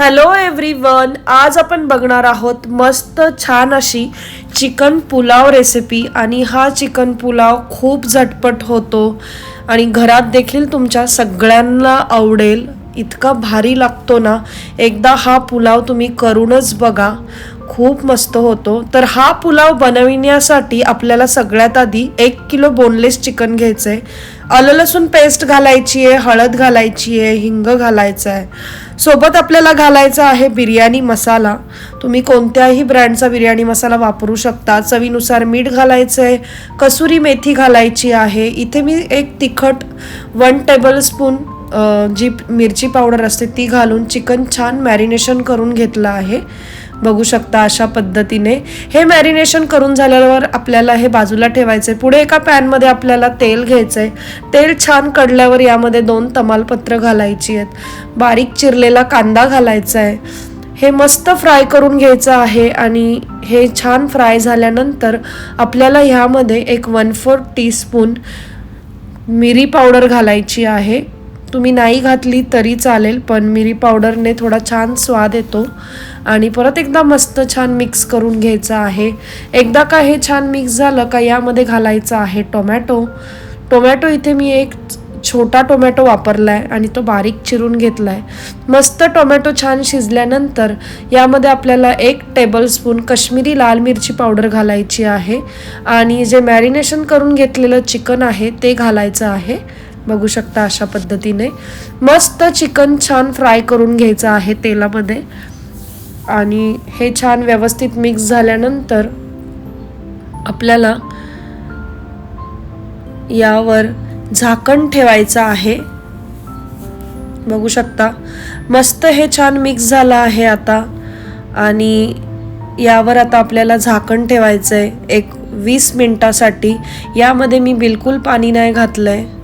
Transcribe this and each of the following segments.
Hello everyone आज आपण बघणार आहोत मस्त छान अशी चिकन पुलाव रेसिपी आणि हा चिकन पुलाव खूप झटपट होतो आणि घरात देखील तुमच्या सगळ्यांना आवडेल. इतका भारी लागतो ना. एकदा हा पुलाव तुम्ही करूनच बघा. खूप मस्त होतो. तर हा पुलाव बनविण्यासाठी आपल्याला सगळ्यात आधी एक किलो बोनलेस चिकन घ्यायचं आहे आलं लसूण पेस्ट घालायची आहे हळद घालायची आहे हिंग घालायचं आहे सोबत आपल्याला घालायचा आहे बिर्याणी मसाला. तुम्ही कोणत्याही ब्रँडचा बिर्याणी मसाला वापरू शकता. चवीनुसार मीठ घालायचं आहे कसुरी मेथी घालायची आहे. इथे मी एक तिखट वन टेबल स्पून जी मिरची पावडर असते ती घालून चिकन छान मॅरिनेशन करून घेतलं आहे. बघू शकता अशा पद्धतीने. हे मॅरिनेशन करून झाल्यावर आपल्याला हे बाजूला ठेवायचं आहे पुढे एका पॅनमध्ये आपल्याला तेल घ्यायचं आहे तेल छान कडल्यावर यामध्ये दोन तमालपत्र घालायची आहेत. बारीक चिरलेला कांदा घालायचा आहे हे मस्त फ्राय करून घ्यायचं आहे आणि हे छान फ्राय झाल्यानंतर आपल्याला ह्यामध्ये एक वन फोर टीस्पून मिरी पावडर घालायची आहे. तुम्ही नाही घातली तरी चालेल पण मिरी पावडरने थोडा छान स्वाद येतो. आणि परत एकदा मस्त छान मिक्स करून घ्यायचं आहे. एकदा का हे छान मिक्स झालं का यामध्ये घालायचं आहे टोमॅटो. टोमॅटो इथे मी एक छोटा टोमॅटो वापरला आहे आणि तो बारीक चिरून घेतला आहे मस्त टोमॅटो छान शिजल्यानंतर यामध्ये आपल्याला एक टेबलस्पून कश्मीरी लाल मिरची पावडर घालायची आहे. आणि जे मॅरिनेशन करून घेतलेलं चिकन आहे ते घालायचं आहे. बघू शकता अशा पद्धतीने. मस्त चिकन छान फ्राय करून घ्यायचं आहे तेलामध्ये. आणि हे छान व्यवस्थित मिक्स झाल्यानंतर आपल्याला यावर झाकण ठेवायचं आहे. बघू शकता. मस्त हे छान मिक्स झालं आहे आता. आणि यावर आता आपल्याला झाकण ठेवायचं आहे एक वीस मिनटासाठी. यामध्ये मी बिलकुल पाणी नाही घातलं आहे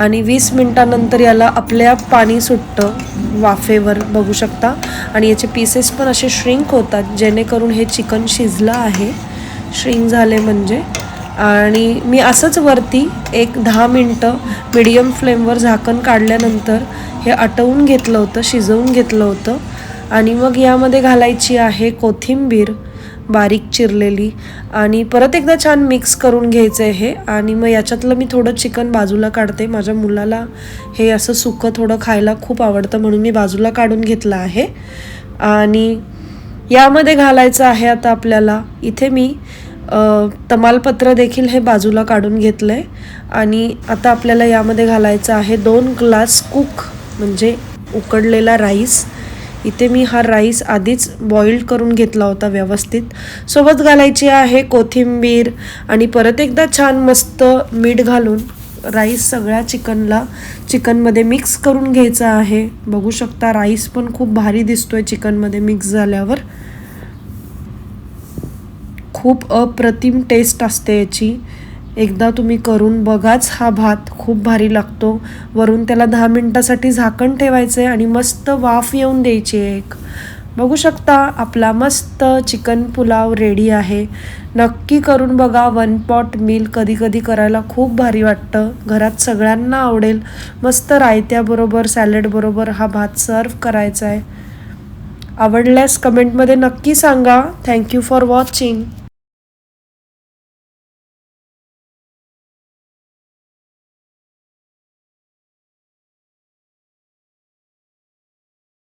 आणि वीस मिनटानंतर याला आपल्या पाणी सुटतं वाफेवर बघू शकता. आणि याचे पीसेस पण असे श्रिंक होतात जेणेकरून हे चिकन शिजलं आहे. श्रिंक झाले म्हणजे. आणि मी असंच वरती एक दहा मिनटं मिडियम फ्लेमवर झाकण काढल्यानंतर हे आटवून घेतलं होतं शिजवून घेतलं होतं. आणि मग यामध्ये घालायची आहे कोथिंबीर. बारीक चिरलेली आणि परत एकदा छान मिक्स करून घ्यायचं आहे हे. आणि मग याच्यातलं मी थोडं चिकन बाजूला काढते. माझ्या मुलाला हे असं सुकं थोडं खायला खूप आवडतं म्हणून मी बाजूला काढून घेतलं आहे. आणि यामध्ये घालायचं आहे आता आपल्याला. इथे मी तमालपत्र देखील हे बाजूला काढून घेतलं आहे आणि आता आपल्याला यामध्ये घालायचं आहे दोन ग्लास कुक म्हणजे उकडलेला राईस इथे मी हा राईस आधीच बॉईल्ड करून घेतला होता व्यवस्थित. सोबत घालायची आहे कोथिंबीर आणि परत एकदा छान मस्त मीठ घालून राईस सगळ्या चिकनला चिकनमध्ये मिक्स करून घ्यायचा आहे. बघू शकता राईस पण खूप भारी दिसतोय चिकनमध्ये मिक्स झाल्यावर. खूप अप्रतिम टेस्ट असते याची. एकदा तुम्ही करून बघाच हा भात खूप भारी लागतो. वरून त्याला दहा मिनटासाठी झाकण ठेवायचं आहे आणि मस्त वाफ येऊन द्यायची आहे एक. बघू शकता आपला मस्त चिकन पुलाव रेडी आहे. नक्की करून बघा वन पॉट मील कधी कधी करायला खूप भारी वाटतं. घरात सगळ्यांना आवडेल. मस्त रायत्याबरोबर सॅलडबरोबर हा भात सर्व करायचा आहे आवडल्यास कमेंटमध्ये नक्की सांगा. Thank you for watching